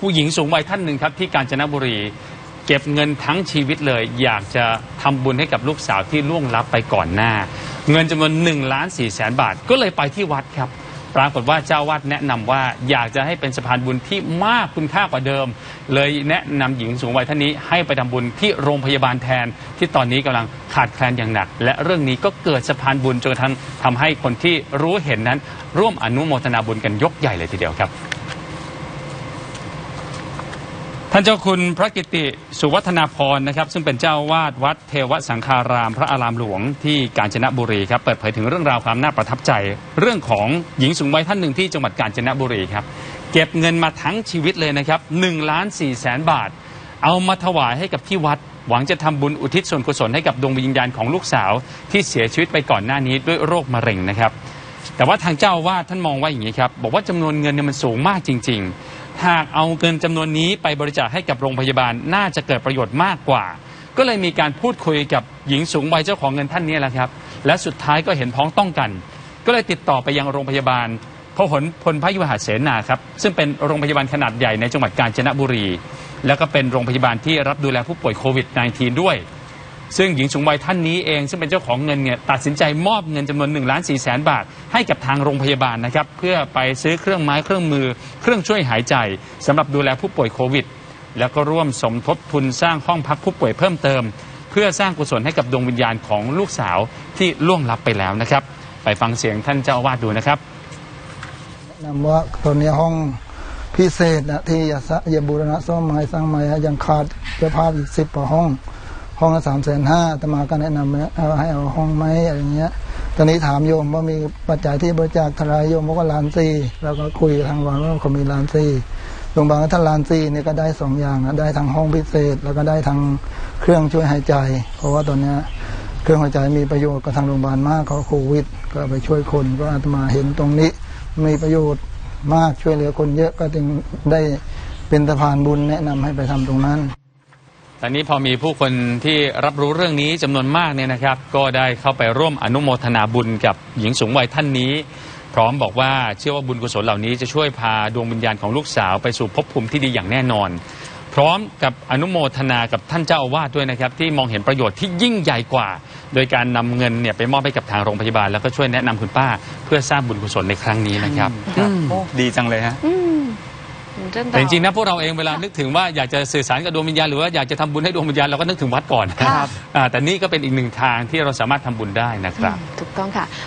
ผู้หญิงสูงวัยท่านหนึ่งครับที่กาญจนบุรี เก็บเงินทั้งชีวิตเลย อยากจะทำบุญให้กับลูกสาวที่ล่วงลับไปก่อนหน้า เงินจำนวน1ล้าน4แสนบาท ก็เลยไปที่วัดครับ ปรากฏว่าเจ้าวาดแนะนำว่าอยากจะให้เป็นสะพานบุญที่มากคุณค่ากว่าเดิม เลยแนะนำหญิงสูงวัยท่านนี้ให้ไปทำบุญที่โรงพยาบาลแทน ที่ตอนนี้กำลังขาดแคลนอย่างหนัก และเรื่องนี้ก็เกิดสะพานบุญจนกระทั่งทำให้คนที่รู้เห็นนั้น ร่วมอนุโมทนาบุญกันยกใหญ่เลยทีเดียวครับ ท่านเจ้าคุณพระกิติสุวัฒนาพรนะครับ ซึ่งเป็นเจ้าวาดวัดเทวสังคาราม พระอารามหลวงที่กาญจนบุรีครับเปิดเผยถึงเรื่องราวความน่าประทับใจ เรื่องของหญิงสูงวัยท่านหนึ่งที่จังหวัดกาญจนบุรีครับ เก็บเงินมาทั้งชีวิตเลยนะครับ1ล้าน4แสนบาท เอามาถวายให้กับที่วัด หวังจะทำบุญอุทิศส่วนกุศลให้กับดวงวิญญาณของลูกสาว ที่เสียชีวิตไปก่อนหน้านี้ด้วยโรคมะเร็งนะครับ แต่ว่าทางเจ้าอาวาดท่านมองว่าอย่างนี้ครับบอกว่าจำนวนเงินเนี่ยมันสูงมากจริง ๆ หากเอาเงินจำนวนนี้ไปบริจาคให้กับโรงพยาบาลน่าจะเกิดประโยชน์มากกว่า ก็เลยมีการพูดคุยกับหญิงสูงวัยเจ้าของเงินท่านนี้แหละครับ และสุดท้ายก็เห็นพ้องต้องกัน ก็เลยติดต่อไปยังโรงพยาบาลพหลพลพยุหเสนาครับ ซึ่งเป็นโรงพยาบาลขนาดใหญ่ในจังหวัดกาญจนบุรี แล้วก็เป็นโรงพยาบาลที่รับดูแลผู้ป่วยโควิด -19 ด้วย ซึ่งหญิงสูงวัยท่านนี้เอง ซึ่งเป็นเจ้าของเงินเนี่ยตัดสินใจมอบเงินจำนวน1ล้าน4แสนบาท ให้กับทางโรงพยาบาลนะครับ เพื่อไปซื้อเครื่องไม้เครื่องมือ เครื่องช่วยหายใจสำหรับดูแลผู้ป่วยโควิด แล้วก็ร่วมสมทบทุนสร้างห้องพักผู้ป่วยเพิ่มเติม เพื่อสร้างกุศลให้กับดวงวิญญาณของลูกสาวที่ล่วงลับไปแล้วนะครับ ไปฟังเสียงท่านเจ้าอาวาสดูนะครับ แนะนำว่าตอนนี้ห้องพิเศษนะที่ยาสะยาบูรณะซ่อมไม้สร้างใหม่ฮะยังขาดเจ้าภาพอีกสิบกว่าห้อง ห้องละสามแสนห้าตมาก็แนะนำเอาให้เอาห้องไหมอะไรเงี้ย ตอนนี้ถามโยมว่ามีปัจจัยที่บริจาคทลายโยมบอกว่าล้านสี่เราก็คุยทางวัดว่าเขามีล้านสี่โรงพยาบาลถ้านล้านสี่เนี่ยก็ได้สองอย่างนะได้ทั้งห้องพิเศษ แล้วก็ได้ทั้งเครื่องช่วยหายใจ เพราะว่าตอนเนี้ยเครื่องหัวใจมีประโยชน์กับทางโรงพยาบาลมากเขาโควิด ก็ไปช่วยคนก็อาตมาเห็นตรงนี้มีประโยชน์มากช่วยเหลือคนเยอะก็จึงได้เป็นสะพานบุญแนะนำให้ไปทำตรงนั้น ตอนนี้พอมีผู้คนที่รับรู้เรื่องนี้จำนวนมากเนี่ยนะครับ ก็ได้เข้าไปร่วมอนุโมทนาบุญกับหญิงสูงวัยท่านนี้ พร้อมบอกว่าเชื่อว่าบุญกุศลเหล่านี้จะช่วยพาดวงวิญญาณของลูกสาวไปสู่ภพภูมิที่ดีอย่างแน่นอน พร้อมกับอนุโมทนากับท่านเจ้าอาวาสด้วยนะครับ ที่มองเห็นประโยชน์ที่ยิ่งใหญ่กว่า โดยการนำเงินเนี่ยไปมอบให้กับทางโรงพยาบาลแล้วก็ช่วยแนะนำคุณป้า เพื่อสร้างบุญกุศลในครั้งนี้นะครับครับอืมโอ้ดีจังเลยฮะ อืม เรื่องแต่จริงๆนะพวกเราเองเวลานึกถึงว่าอยากจะสื่อสารกับดวงวิญญาณหรือว่าอยากจะทำบุญให้ดวงวิญญาณเราก็นึกถึงวัดก่อนครับอ่าแต่นี่ก็เป็นอีกหนึ่งทางที่เราสามารถทำบุญได้นะครับ ถูกต้องค่ะ